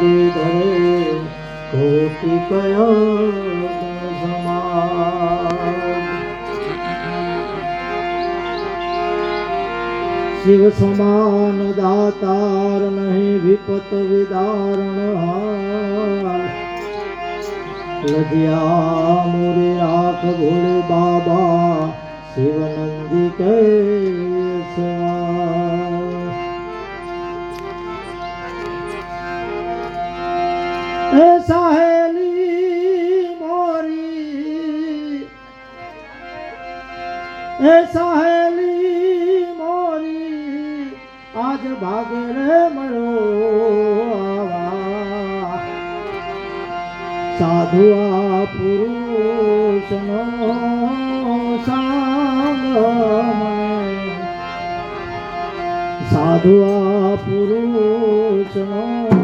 ધરે કોટી કયો શિવ સમાન દાતાર નહીં વિપત વિદારણ લજિયા મોરે રાખ ભોલે બાબા, શિવનંદી કે એ સહેલી મોરી આજ ભાગે રે મળો સાધુ આ પુરુષનો સાધુ આ પુરુષનો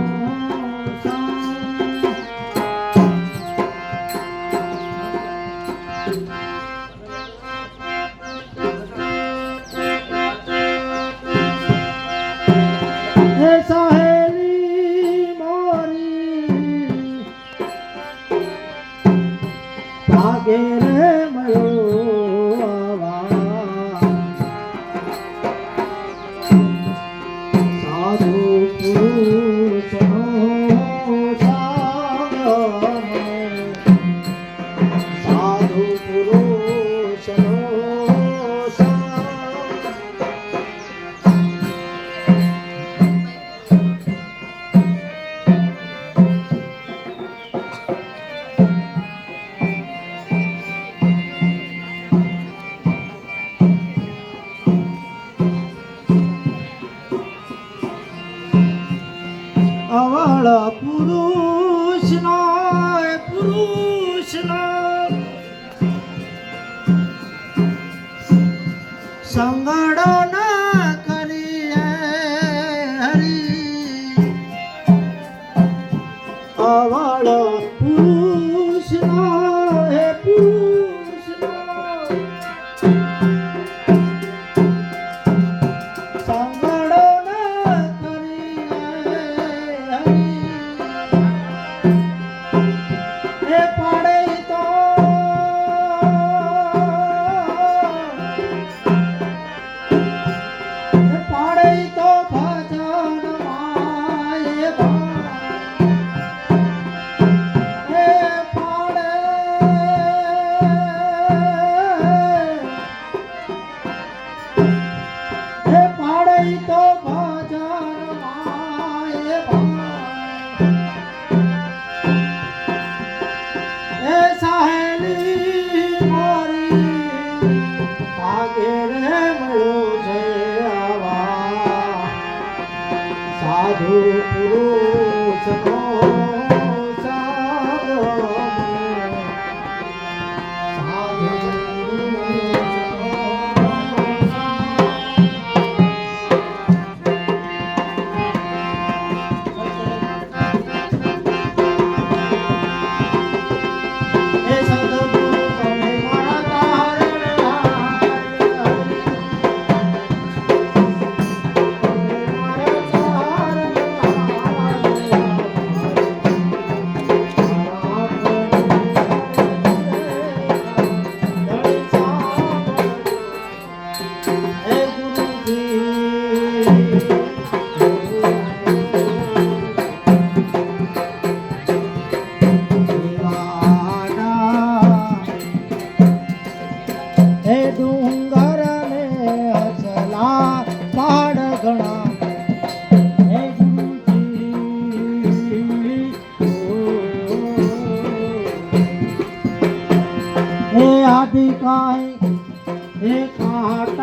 ભાગે અવાળા પુરુષનો પુરુષનો સંગડો ના કરીએ હરી. અવાળા પુરુષનો હરી એ ભાગે રે મળો છે આવા. સાધુ પુરુષનો હે આદિ કાય હે કાટા